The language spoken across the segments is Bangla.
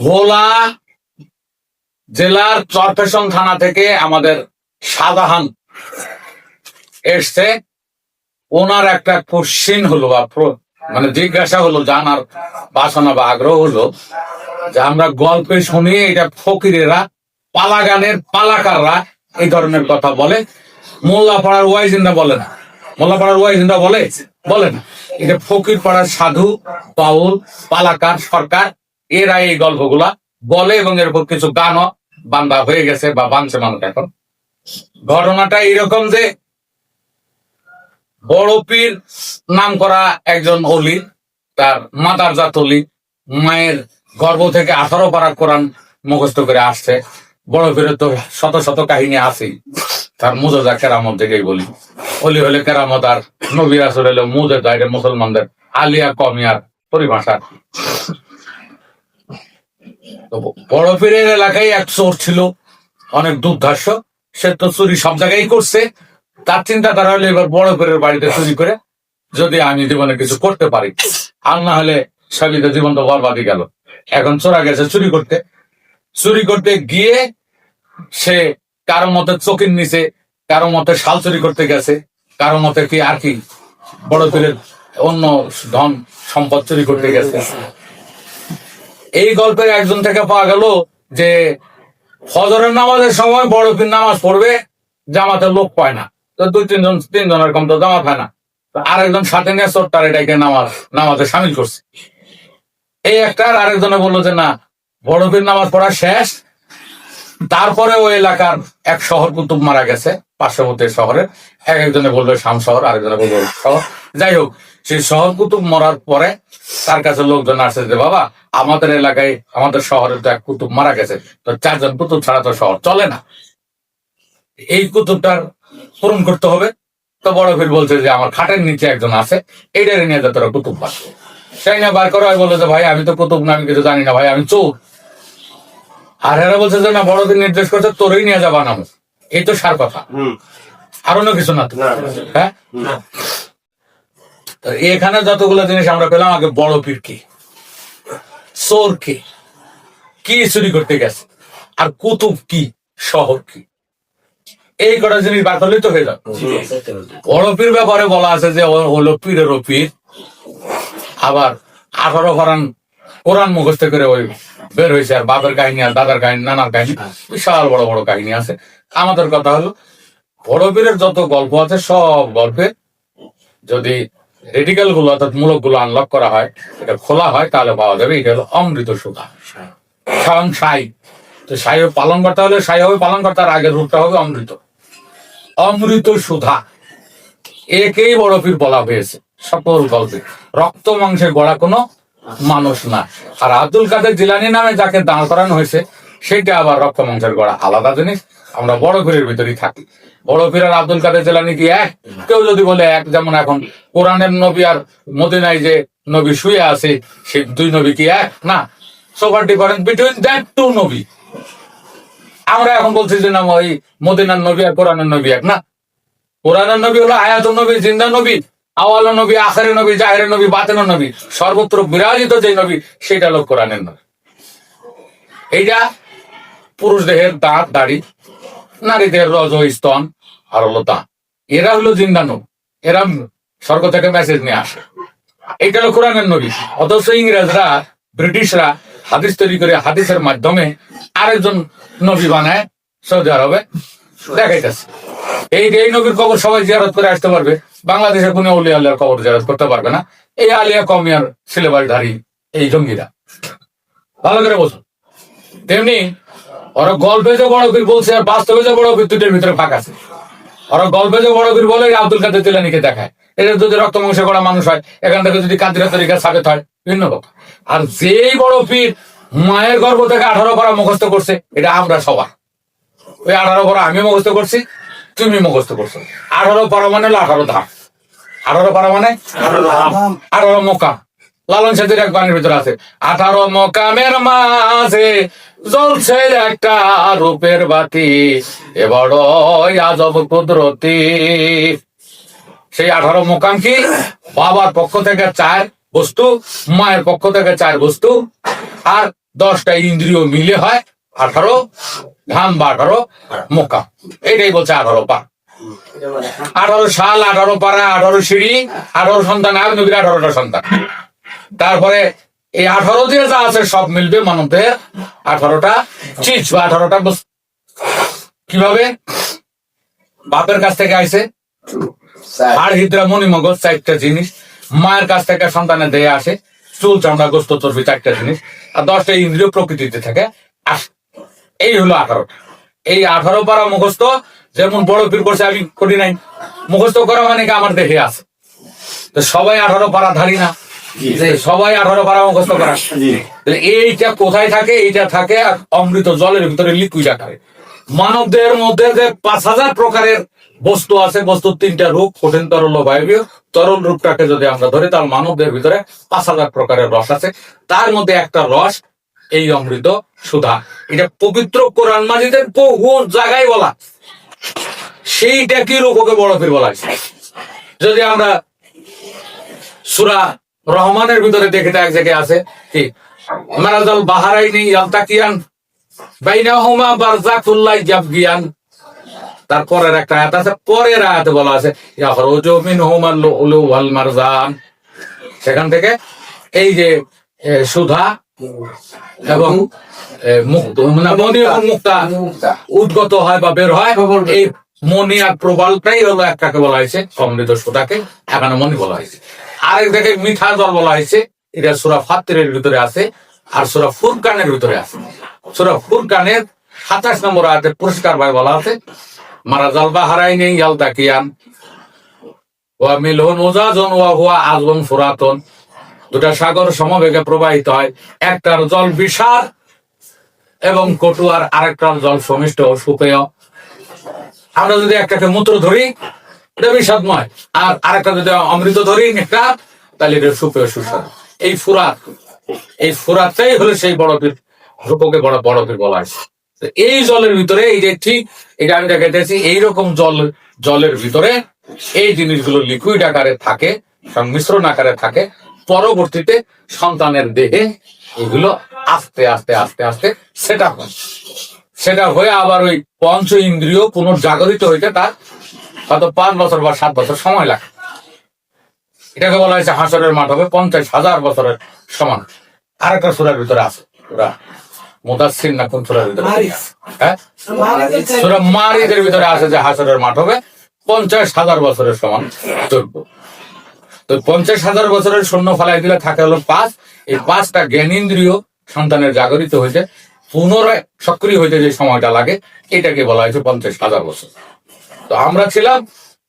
ভোলা জেলার চরফেশন থানা থেকে আমাদের শাহজাহান এসছে। ওনার একটা কোশ্চিন হলো বা মানে জিজ্ঞাসা হলো, জানার বাসনা বা আগ্রহ হলো যে আমরা গল্পে শুনি এটা ফকিরেরা পালা গানের পালাকাররা এই ধরনের কথা বলে। মোল্লাপাড়ার ওয়াইজিন্দা বলে না। মোল্লাপাড়ার ওয়াইজিন্দা বলে? বলে না। এটা ফকির পাড়ার সাধু, বাউল, পালাকার, সরকার এরা এই গল্পগুলা বলে এবং এর উপর কিছু গানও বান্ধা হয়ে গেছে বা বানছে মানুষ এখন। ঘটনাটা এরকম যে বড় পীর নাম করা একজন অলি, তার মাতার জাত অলি, মায়ের গর্ভ থেকে আঠারো পারা কোরআন মুখস্থ করে আসছে। বড় পীরের তো শত শত কাহিনী আছেই। তার মুজা কেরামত থেকেই বলি। অলি হলে কেরামত আর নবীর আসর হলে মুজে মুসলমানদের আলিয়া কমিয়ার পরিভাষা। তো পীরের এলাকায় এক চোর ছিল, অনেক দুর্ধর্ষ। সে তো চুরি সব জায়গায় করছে। তার চিন্তা তারা হলে এবার পীরের বাড়িতে চুরি করে যদি আমি জীবনে কিছু করতে পারি। আর না হলে সবিতে জীবন তো বরবাদই গেল। এখন চোরা গেছে চুরি করতে। চুরি করতে গিয়ে সে কারও মতে চোখের নিচে, কারও মতে শাল চুরি করতে গেছে, কারও মতে কি আর কি বড় পীরের অন্য ধন সম্পদ চুরি করতে গেছে। এই গল্পের একজন থেকে পাওয়া গেল যে ফজরের নামাজের সময় বড় পীর নামাজ পড়বে, জামাতে লোক পায় না। তো দুই, তিনজন, তিনজনের কম তো জামাত হয় না। আরেকজন সাথে নিয়ে চোরটার এটাকে নামাজ, নামাজে সামিল করছে। এই একটা আর আরেকজনে বলল যে, না, বড় পীর নামাজ পড়া শেষ। তারপরে ওই এলাকার এক শহর কুতুব মারা গেছে, পার্শ্ববর্তী শহরে এক একজনে বলবে শাম শহর, আরেকজনে বলবে শহর। যাই হোক সেই শহর কুতুব মরার পরে তার কাছে লোকজন আসছে যে বাবা আমাদের এলাকায় আমাদের শহরে তো এক কুতুব মারা গেছে। তো চারজন কুতুব ছাড়া তো শহর চলে না। এই কুতুবটার পূরণ করতে হবে। তো বড় ফির বলছে যে আমার খাটের নিচে একজন আছে এইটারে নিয়ে যা তোরা কুতুব বার সেই না বার করা বলে যে ভাই আমি তো কুতুব না আমি কিছু জানি না ভাই আমি চোর। আর এরা বলছে যে না বড়দিন নির্দেশ করছে তোরই নিয়ে যাবা নাম এই তো সার কথা। আর অন্য কিছু না হ্যাঁ? তো এখানে যতগুলো জিনিস আমরা পেলাম আগে বড় পীর কি চোর কি কি চুরি করতে গেছে আর কুতুব কি শহর কি। এই কটা জিনিস বার তো হয়ে যাবে। বড় পীর ব্যাপারে বলা আছে যে হলো পীরেরও পীর আবার আঠারো ফরান কোরআন মুখস্থ করে ওই বের হয়েছে আর বাপের কাহিনী আর দাদার কাহিনী নানার কাহিনী বিশাল বড় বড় কাহিনী আছে। আমাদের কথা হলো বড় পীরের যত গল্প আছে সব গল্পে যদি রেডিক্যালগুলো অর্থাৎ মূলকগুলো আনলক করা হয়, এটা খোলা হয়, তাহলে পাওয়া যাবে, এটা হলো অমৃত সুধা স্বয়ং সাই, তো সাই পালন করতে হলে সাই হবে পালন করতে আর আগের রূপটা হবে অমৃত। অমৃত সুধা একেই বড় পীর বলা হয়েছে, সকল গল্পে। রক্ত মাংসে গড়া কোনো মানুষ না। আর আব্দুল কাদের জিলানি নামে যাকে দাঁড় করানো হয়েছে, সেটা আবার রক্ত মাংসের গড়া আলাদা জিনিস। আমরা বড় পীরের ভিতরেই থাকি। বড় পীর আর আব্দুল কাদের জিলানি কি এক? কেউ যদি বলে এক, যেমন এখন কোরআনের নবী আর মদিনায় যে নবী শুয়ে আছে সেই দুই নবী কি এক? না। So what difference between that two Nabi. আমরা এখন বলছি যে না, ওই মদিনার নবী আর কোরআনের নবী এক, না। কোরআনের নবী হলো আয়াত নবী জিন্দা নবী। আওয়াল নবী আখারে নবী জাহের নবী বাতেন নবী। সর্বত্র বিরাজিত যে নবী, সেটা হলো কোরআনের নবী। এইটা পুরুষ দেহের দাঁত, দাড়ি নারী দেহের রজ স্তন হলো এরা হলো জিন্দা নবী এরা স্বর্গ থেকে মেসেজ নিয়ে আসে। এটা হলো কোরআনের নবী। অথচ ইংরেজরা, ব্রিটিশরা হাদিস তৈরি করে হাদিসের মাধ্যমে আরেকজন নবী বানায়, সৌদি আরবে। দেখাইতেছে। এই এই নবীর কবর সবাই জিয়ারত করে আসতে পারবে। বাংলাদেশের কোনো অলি আল্লাহর কবর জিয়ারত করতে পারবে না। এই আলিয়া কমিয়ার সিলেবাসধারী এই জঙ্গিরা। ভালো করে বসুন তেমনি ওরা গল্পে যে বড় পীর বলছে আর বাস্তবে যে বড় পীর দুটোর ভিতরে ফাঁক আছে। ওরা গল্পে যে বড় পীর বলে আব্দুল কাদের তিলানিকে দেখায়। এটা যদি রক্ত মাংসে করা মানুষ হয় এখান থেকে যদি কাদিরা তরিকা সাবেত হয় ভিন্ন কথা। আর যেই বড় পীর মায়ের গর্ভ থেকে আঠারো পারা মুখস্থ করছে এটা আমরা সবার। ওই আঠারো পারা আমি মুখস্থ করছি তুমি মুখস্থ করছ। আঠারো পারা মানে হলো আঠারো ধাম আঠারো পারা মানে আঠারো মোকা লালন সাথীর এক বাণীর ভিতরে আছে। আঠারো মোকামের মাঝে জ্বলছে একটা রূপের বাতি, এ বড় আজব কুদরতি। সেই আঠারো মোকাম কি? বাবার পক্ষ থেকে চার বস্তু, মায়ের পক্ষ থেকে চার বস্তু, আর দশটা ইন্দ্রিয় মিলে হয় আঠারো ধাম বা আঠারো মোকা এটাই বলছে আঠারো পা আঠারো সাল, আঠারো পাড়া, আঠারো সিঁড়ি, আঠারো সন্তান, আর নবীর আঠারোটা সন্তান। তারপরে এই আঠারো দিয়ে যা আছে সব মিলবে মানবদের। আঠারোটা চিজ বা আঠারোটা কীভাবে? বাপের কাছ থেকে আইছে। আর হিদ্রা মণি মগজ চারটা জিনিস। মায়ের কাছ থেকে সন্তানের দেহে আসে। চুল চামড়া গোস্ত চর্বি চারটা জিনিস। আর দশটা ইন্দ্রিয় প্রকৃতিতে থাকে। আসে এই হলো আঠারো। এই আঠারো পারা মুখস্থ যেমন বড় পীর করছে আমি করি নাই। মুখস্থ করা মানে কি আমার দেহে আছে। তো সবাই আঠারো পারা ধারি না। যে সবাই আঠারো পারা মুখস্থ করা। এইটা কোথায় থাকে? এইটা থাকে আর অমৃত জলের ভিতরে লিকুইড আকারে। মানবদের মধ্যে যে পাঁচ হাজার প্রকারের বস্তু আছে বস্তুর তিনটা রূপ কঠিন তরল ও বায়বীয়। তরল রূপটাকে যদি আমরা ধরি তাহলে মানব দেহের ভিতরে পাঁচ হাজার প্রকারের রস আছে। তার মধ্যে একটা রস এই অমৃত সুধা। এটা পবিত্র কোরআন মাজিদের বহু জায়গায় বলা। সেইটা কি রূপকে বড় ফির বলা যদি আমরা সুরা রহমানের ভিতরে দেখে এক জায়গায় আছে কি? বাহারাইনি ইয়ালতাকিয়ান বাইনাহুমা বারজাকুল্লাহ জাবগিয়ান। তারপরের একটা আয়াত আছে, পরের আয়াতে বলা আছে, ইয়াখরুজু লুলু ওয়াল মারজান। সেখান থেকে এই যে সুধা এবং মুক্তা উদ্গত হয় বা বের হয়। এই মনি আর প্রবালটাই হলো একটাকে বলা হয়েছে সমৃদ্ধ সুতাকে এখানে মনি বলা হয়েছে। আরেক জায়গায় মিঠা জল বলা হয়েছে। এটা সুরা ফাত্তিরের ভিতরে আছে আর সুরা ফুরকানের ভিতরে আছে। সুরা ফুরকানের সাতাশ নম্বর আয়াতে পুরস্কার ভাই বলা আছে, মারা জাল বাহারাই নেই ইয়ালতা কিয়ান ওয়া মিলহুন উজাজন ওয়া হুয়া আজবন ফুরাতন। দুটা সাগর সমবেগে প্রবাহিত হয়, একটার জল বিশাল এবং কটু আর আরেকটার জল সমিষ্ট ও সুপেয়। আমরা যদি একটাকে মূত্র ধরি এটা বিষাদময়। আর আরেকটা যদি অমৃত ধরি একটা তাহলে এটা সুপেয় সুস্বাদু। এই ফুরাত, এই ফুরাতটাই হলো সেই বড় পীর, রূপকে বড় বড় পীর বলা হয়। এই জলের ভিতরে, এই যে ঠিক এটা আমি দেখাইতেছি এইরকম জল, জলের ভিতরে এই জিনিসগুলো লিকুইড আকারে থাকে, সংমিশ্রণ আকারে থাকে, পরবর্তীতে সন্তানের দেহে এগুলো আস্তে আস্তে আস্তে আস্তে সেটা হয়। সেটা হয়ে আবার ওই পঞ্চ ইন্দ্রিয় পুনর্জাগরিত হইতে তার হয়তো পাঁচ বছর বা সাত বছর সময় লাগে। এটাকে বলা হয়েছে হাসরের মাঠ হবে পঞ্চাশ হাজার বছরের সমান। আরেকটা সুরার ভিতরে আছে। ওরা মুদাসির না কোন সুরার ভিতরে? হ্যাঁ? সুরা মারিদের ভিতরে আছে যে হাসরের মাঠ হবে পঞ্চাশ হাজার বছরের সমান চলব। তো পঞ্চাশ হাজার বছরের শূন্য ফলাই দিলে থাকে হলো পাঁচ। এই পাঁচটা জ্ঞানেন্দ্রিয় সন্তানের জাগরিত হয়েছে পুনরায় সক্রিয় হইতে যে সময়টা লাগে এটাকে বলা হয়েছে পঞ্চাশ হাজার বছর। তো আমরা ছিলাম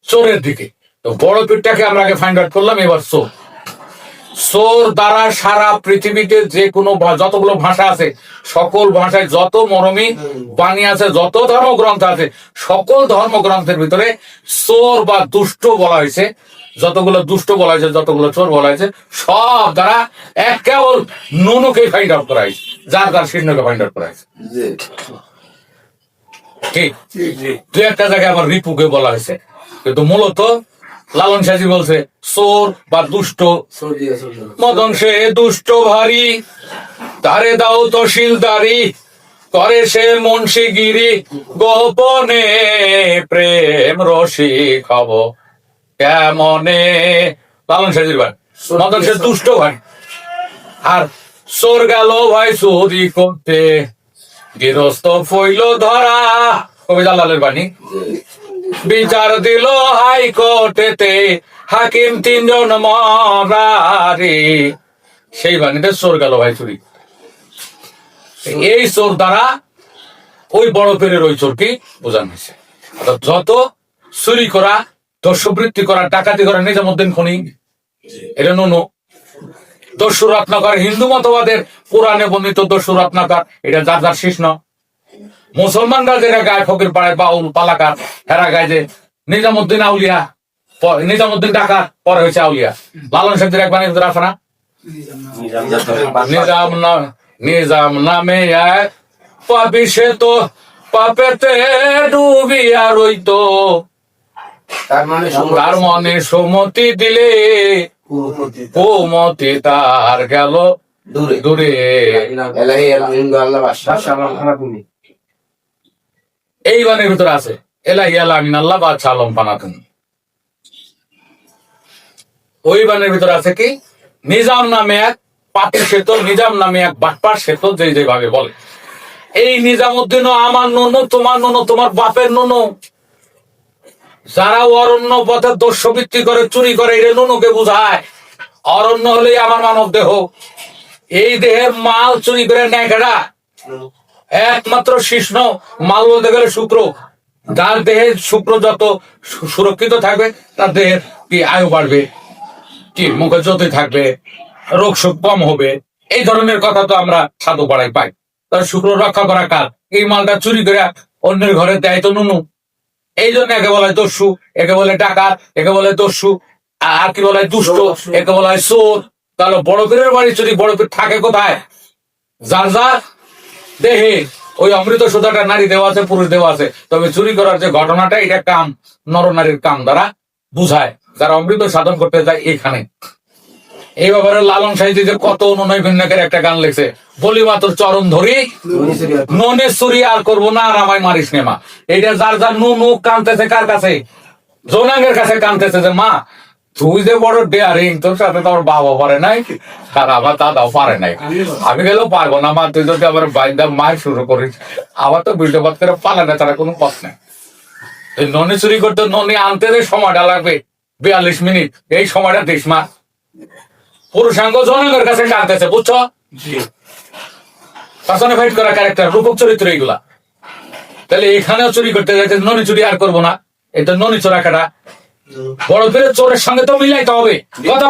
চোরের দিকে। তো বড় পীরটাকে আমরা আগে ফাইন্ড আউট করলাম, এবার চোর। সোর দ্বারা সারা পৃথিবীতে যে কোনো যতগুলো ভাষা আছে, সকল ভাষায় যত মরমী বাণী আছে, যত ধর্মগ্রন্থ আছে, সকল ধর্মগ্রন্থের ভিতরে চোর বা দুষ্ট বলা হয়েছে। যতগুলো দুষ্ট বলা হয়েছে, যতগুলো চোর বলা হয়েছে, সব দ্বারা এক কেবল নুনুকে ফাইন্ড আউট করা হয়েছে, যার যার শীর্ণকে ফাইন্ড আউট করা হয়েছে। দু একটা জায়গায় আবার রিপুকে বলা হয়েছে। কিন্তু মূলত লালন সাজি বলছে চোর বা দুষ্ট। মদন সে দুষ্ট ভারী। তারে দাও তহসিলদারি করে সে মুন্সিগিরি। গোপনে প্রেম রসি খাব। কেমনে? লালন সাজির ভাই। মদন সে দুষ্ট ভাই। আর চোর গেল ভাই চুরি করতে। গৃহস্থ ফইল ধরা। কবি জালালের বাণী। বিচার দিল হাইকোর্টেতে হাকিম তিনজন মরারে। সেই বাণীতে চোর গেল ভাই চুরি। এই চোর দ্বারা ওই বড় পীরের ওই চোরকে বোঝানো হয়েছে। যত চুরি করা দস্যবৃত্তি করা, ডাকাতি করা নিজামুদ্দিন খনি, এটা নুনু। দস্যু রত্নাকর হিন্দু মতবাদের পুরাণে বর্ণিত দস্যু রত্নাকর এটা যার যার শিষ্ণ মুসলমানরা যেটা গায়ে ফকির পাড়ায় বাউল পালাকার হেরা গায়ে যে নিজামুদ্দিন আউলিয়া নিজামুদ্দিন ডাকাত পরে হয়েছে আউলিয়া। লালন সাহেবের এক বাণী আছে না? নিজাম নিজাম নামে এক পাপি সে তো পাপেতে ডুবিয়া রইতো। তার মানে মনে সুমতি দিলে কুমতি তার গেল দূরে। দূরে। এই বানের ভিতরে আছে এলাহি আল্লাহ আমিন আল্লাহ বা চালম পানাতুন। ওই বানের ভিতরে আছে কি? নিজাম নামে এক পাটের সেত নিজাম নামে এক বাটপার সেত যে যেভাবে বলে। এই নিজাম নিজামুদ্দিন আমার নুনু তোমার নুনু তোমার বাপের নুনু যারা অরণ্য পথে দস্যবৃত্তি করে, চুরি করে এটা নুনুকে বুঝায়। অরণ্য হলেই আমার মানব দেহ। এই দেহের মাল চুরি করে নেয় কেডা? একমাত্র শিষ্ণ মাল বলতে গেলে শুক্র। যার দেহে শুক্র যত সুরক্ষিত থাকবে, তার দেহের কি আয়ু বাড়বে? কি মুখে জ্যোতি থাকবে? রোগ শোক কম হবে? এই ধরনের কথা তো আমরা সাধু পাড়ায় পাই। তার শুক্র রক্ষা করা কার এই মালটা চুরি করে অন্যের ঘরে দেয় তো নুনু। এই জন্য একে বলা হয় দস্যু একে বলে ডাকাত একে বলে দস্যু আর কি বলা হয় দুষ্ট একে বলা হয় চোর। তাহলে বড় পীরের বাড়ি চুরি বড় পীর থাকে কোথায়? যার যার দেহে। ওই অমৃত সুধাটা নারী দেওয়া আছে পুরুষ দেওয়া আছে। তবে চুরি করার যে ঘটনাটা এটা কাম নরনারীর কাম দ্বারা বুঝায়। যারা অমৃত সাধন করতে যায় এখানে। এই ব্যাপারে লালন সাহিত্যে যে কত অনুনয় ভিন্নকের একটা গান লিখছে। বলি মাত্র চরণ ধরি, ননে চুরি আর করব না, আর আমায় মারিস নে মা। এটা যার যার নু নু কানতেছে কার কাছে? জোনাঙ্গের কাছে কানতেছে যে, মা, তুই যে বড় ডেয়ারিং তোর সাথে তো আমার বাবা পারে নাই, আর আমার দাদাও পারে নাই। আমি গেলেও পারব না, মা, তুই যদি আবার বাইন্দা মার শুরু করিস আবার তো বিল্ডে বাদ করে পালে না, তারা কোনো পথ নেই। ননি চুরি করতে ননি আনতে যে সময়টা লাগবে, বিয়াল্লিশ মিনিট, এই সময়টা দিস, মা। পুরুষাঙ্গ জনগণের কাছে টানতেছে বুঝছ? পার্সনে ফাইট করা ক্যারেক্টার রূপক চরিত্র এইগুলা। তাহলে এখানেও চুরি করতে যাইতে ননি চুরি আর করব না। এটা ননি চোরা কাটা। বড় পীরের চোরের সঙ্গে তো মিলাইতে হবে। কথা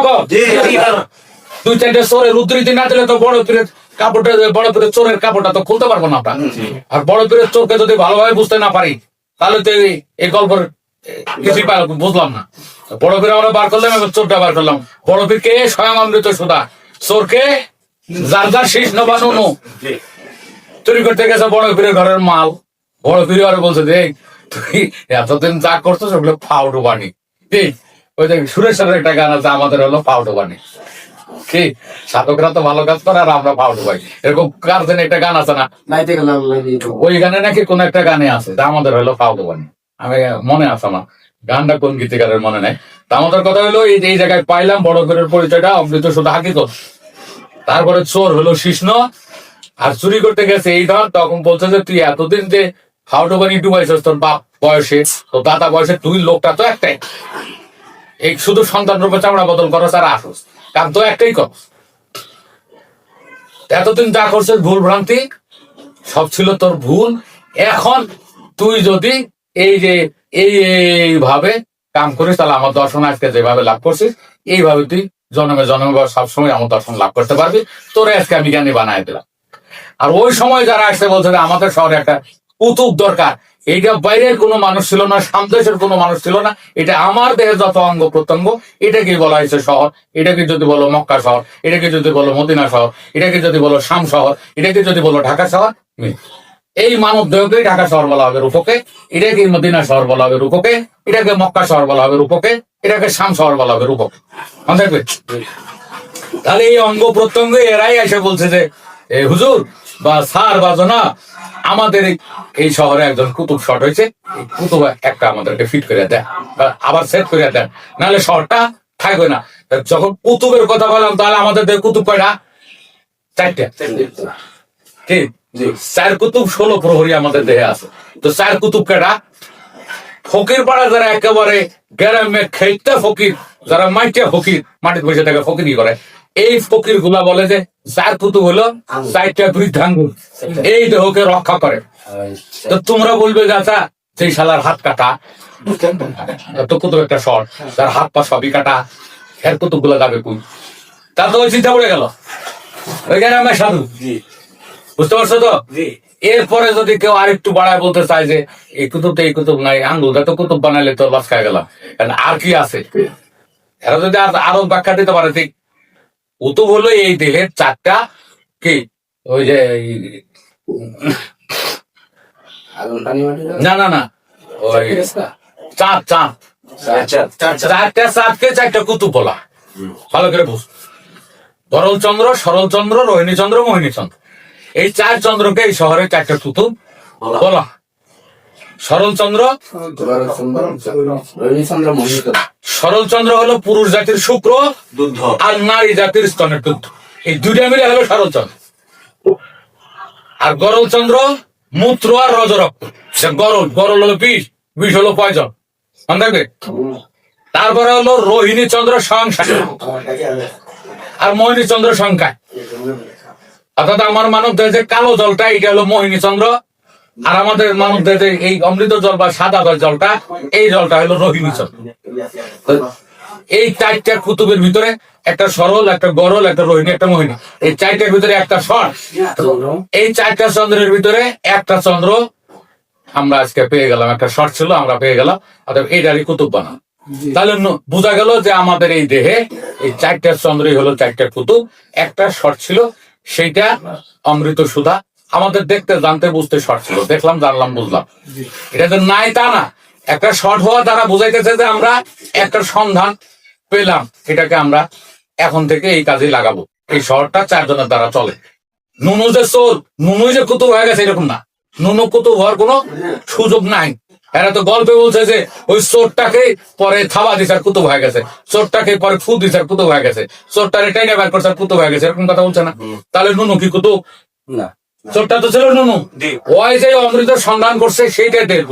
দুই চারটে চোরের উদ্ধৃতি না দিলে তো বড় পীরের কাপড়টা বড় পীরের চোরের কাপড়টা তো খুলতে পারব না আমরা। আর বড় পীরের চোরকে যদি ভালোভাবে বুঝতে না পারি তাহলে তো এই- গল্পের কিছুই বুঝলাম না। বড় পীর আমরা বার করলাম এবং চোরটা বার করলাম। বড় পীর কে স্বয়ং অমৃত সুদা। চোরকে যার যার শেষ নবা নুনু চুরি করতে গেছে বড় পীরের ঘরের মাল। বড় পীর আরে বলছে যে তুই এতদিন যা করছ সেগুলো ফাউডু বানি। ঠিক ওই যে সুরেশের একটা গান আছে আমাদের হলো ফাউডু বানি। কি? সাধকরা তো ভালো কাজ করে আর আমরা ফাউডু বানি এরকম কার যেন একটা গান আছে না? ওই গানে নাকি কোন একটা গানে আছে আমাদের হলো ফাউডু বানি। আমি মনে আছে আমার। গানটা কোন গীতিকারের মনে নাই? তা আমাদের কথা হলো, এই জায়গায় পাইলাম, বড় করে পরিচয়টা, অমৃত শুধু হাকিকত। তারপরে চোর হলো কৃষ্ণ, আর চুরি করতে গেছে এই ধর, তখন বলছে যে, তুই এতদিন যে হাউটো বানি ডুবাইছিস তোর বাপ বয়সে তো দাদা বয়সে, তুই লোকটা তো একটাই। এই শুধু সন্তান রূপে চামড়া বদল করো আর আসুস কারণ তো একটাই কর এতদিন যা করছিস, ভুল ভ্রান্তি, সব ছিল তোর ভুল। এখন তুই যদি এই যে এইভাবে কাম করিস, তাহলে আমার দর্শন আজকে যেভাবে লাভ করছিস, এইভাবে তুই জন্মে জন্মে বা সবসময় আমার দর্শন লাভ করতে পারবি তোর আজকে আমি জ্ঞানী বানাই দিলাম আর ওই সময় যারা আসছে বলছে আমাদের শহরে একটা কুতুব দরকার, এইটা বাইরের কোনো মানুষ ছিল না সামদেশের কোনো মানুষ ছিল না, এটা আমার দেহের যত অঙ্গ প্রত্যঙ্গ এটাকে বলা হয়েছে শহর, এটাকে যদি বলো মক্কা শহর, এটাকে যদি বলো মদিনা শহর, এটাকে যদি বলো শাম শহর, এটাকে যদি বলো ঢাকা শহর। এই মানব দেহকে ঢাকা শহর বলা হবে রূপকে এটাকে মদিনা শহর বলা হবে রূপকে এটাকে মক্কা শহর বলা হবে রূপকে এটাকে শাম শহর বলা হবে রূপকে। তাহলে এই অঙ্গ প্রত্যঙ্গ এরাই এসে বলছে যে হুজুর বা স্যার বা জনা আমাদের এই- শহরে একজন কুতুব শট হয়েছে। কুতুব একটা আমাদেরকে ফিট করে বা আবার সেট করে দেন নাহলে শহরটা থাকবে না। যখন কুতুবের কথা বললাম তাহলে আমাদের কুতুব কয়টা? চারটে। কি? চার কুতুব ষোলো প্রহরী আমাদের দেহে আছে। তো চার কুতুব কেটা ফকির পাড়া যারা একেবারে গ্রামে খেতে ফকির যারা মাইটে ফকির মাটির বসে থাকে ফকিরি করে? এই ফকিরগুলা বলে যে চার কুতুব হলো চারটা বৃদ্ধাঙ্গুল এই দেহকে রক্ষা করে। তো তোমরা বলবে গাছা সেই শালার হাত কাটা তো কুতুব একটা শর্ট তার হাত পা সবই কাটা এর কুতুবগুলা যাবে কুই? তা তো ওই চিন্তা পড়ে গেল। ওই গ্রামের সাধু। বুঝতে পারছ তো? এরপরে যদি কেউ আরেকটু বাড়ায় বলতে চায় যে এই কুতুব তো এই কুতুব নাই আঙ্গুলটা তো কুতুব বানাইলে তোর বাস খাই গেলাম। কারণ আর কি আছে? এরা যদি আর- আরও ব্যাখ্যা দিতে পারে ঠিক? কুতুব হলো এই দেহের চারটা কি? ওই যে না না না ওই চাঁদ চাঁদ। চারটা চাঁদকে চারটা কুতুব বলা। ভালো করে বুঝ। গরল চন্দ্র সরল চন্দ্র রোহিণী চন্দ্র মোহিনী চন্দ্র। এই চার চন্দ্রকে এই শহরে চারটা কুতুব বলা হয়। সরল চন্দ্র গরল চন্দ্র? রোহিণী চন্দ্র মোহিত সরল চন্দ্র হলো পুরুষ জাতির শুক্র দুধ আর নারী জাতির স্তনের দুধ এই দুইটা মিলে হলো সরল চন্দ্র। আর গরল চন্দ্র মূত্র আর রজরক্ত। সে গরল গরল হলো বিষ বিষ হলো পয়জন। মনে থাকবে? তারপরে হলো রোহিণী চন্দ্র সংখ্যা। আর মোহিনী চন্দ্র সংখ্যায় অর্থাৎ আমার মানব দেহে যে কালো জলটা এটা হলো মোহিনী চন্দ্র আর আমাদের মানব যে এই অমৃত জল বা সাদা জলটা, এই জলটা হলো রোহিণী চন্দ্র এই চারটা কুতুবের ভিতরে একটা সরল, একটা গরল, একটা রোহিণী, একটা মোহিনী। এই চারটার ভিতরে একটা স্বর। এই চারটা চন্দ্রের ভিতরে একটা চন্দ্র আমরা আজকে পেয়ে গেলাম। একটা শর্ট ছিল, আমরা পেয়ে গেলাম। অর্থাৎ এইটারই কুতুব বানানো। তাহলে বোঝা গেল যে আমাদের এই দেহে এই চারটা চন্দ্রই হলো চারটা কুতুব। একটা শর্ট ছিল সেইটা অমৃত সুধা। আমাদের দেখতে জানতে বুঝতে শর্ট ছিল। দেখলাম জানলাম বুঝলাম। এটা যে নাই তা না। একটা শর্ট হওয়া দ্বারা বোঝাইতেছে যে আমরা একটা সন্ধান পেলাম। এটাকে আমরা এখন থেকে এই কাজে লাগাবো। এই শহরটা চারজনের দ্বারা চলে। নুনু যে চোর নুনু যে কুতুব হয়ে গেছে এরকম না। নুনু কুতুব হওয়ার কোনো সুযোগ নাই। এরা তো গল্পে বলছে যে ওই চোরটাকে পরে থাবা দিছে আর কুতুব হয়ে গেছে। চোরটাকে পরে ফু দিছে আর কুতুব হয়ে গেছে। চোরটারে টেনে বের করছে আর কুতুব হয়ে গেছে এরকম কথা বলছে না? তাহলে নুনু কি কুতুব না। চোরটা তো ছিল নুনু। ওই যে অমৃত সন্ধান করছে সেইটাই টের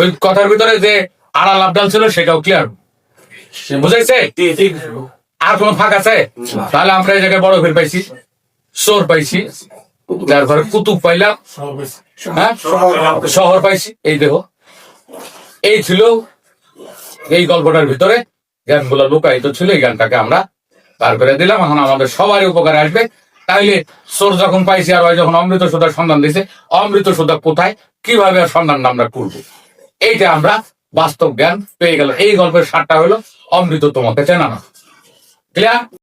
ওই কথার ভিতরে যে আড়াল আবডাল ছিল সেটাও ক্লিয়ার বুঝাইছে আর কোনো ফাঁক আছে? তাহলে আমরা এই জায়গায় বড় ফের পাইছি চোর পাইছি। তারপরে কুতুব পাইলাম। হ্যাঁ? শহর পাইছি। এই দেখো। এই ছিল এই গল্পটার ভিতরে। জ্ঞানগুলো লুকায়িত ছিল এই জ্ঞানটাকে আমরা বার করে দিলাম। এখন আমাদের সবারই উপকারে আসবে। তাইলে সোর যখন পাইছি আর যখন অমৃত সুধার সন্ধান দিছে অমৃত সুধা কোথায়? কীভাবে আর সন্ধান আমরা করব? এইটা আমরা বাস্তব জ্ঞান পেয়ে গেল এই গল্পের সারটা হলো অমৃত তোমাকে চেনানো। ক্লিয়ার